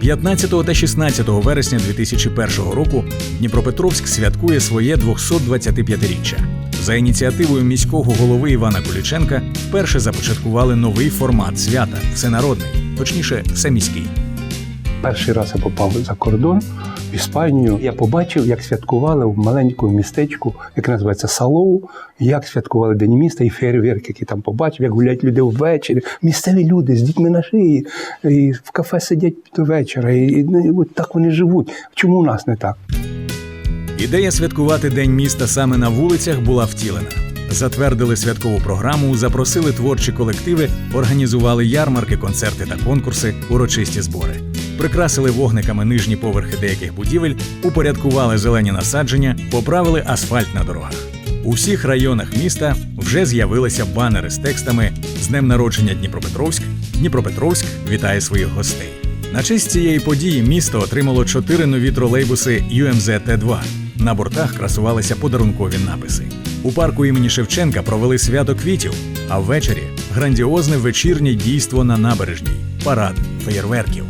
15 та 16 вересня 2001 року Дніпропетровськ святкує своє 225-річчя. За ініціативою міського голови Івана Куліченка вперше започаткували новий формат свята всенародний, точніше, всеміський. Перший раз я попав за кордон в Іспанію. Я побачив, як святкували в маленькому містечку, яке називається Салоу, як святкували День міста і фейерверк, який там побачив, як гуляють люди ввечері. Місцеві люди з дітьми на шиї, і в кафе сидять до вечора. І, і, ну, і от так вони живуть. Чому у нас не так? Ідея святкувати День міста саме на вулицях була втілена. Затвердили святкову програму, запросили творчі колективи, організували ярмарки, концерти та конкурси, урочисті збори. Прикрасили вогниками нижні поверхи деяких будівель, упорядкували зелені насадження, поправили асфальт на дорогах. У всіх районах міста вже з'явилися банери з текстами з днем народження Дніпропетровськ. Дніпропетровськ вітає своїх гостей. На честь цієї події місто отримало чотири нові тролейбуси UMZ Т2. На бортах красувалися подарункові написи. У парку імені Шевченка провели свято квітів, а ввечері грандіозне вечірнє дійство на набережній парад феєрверків.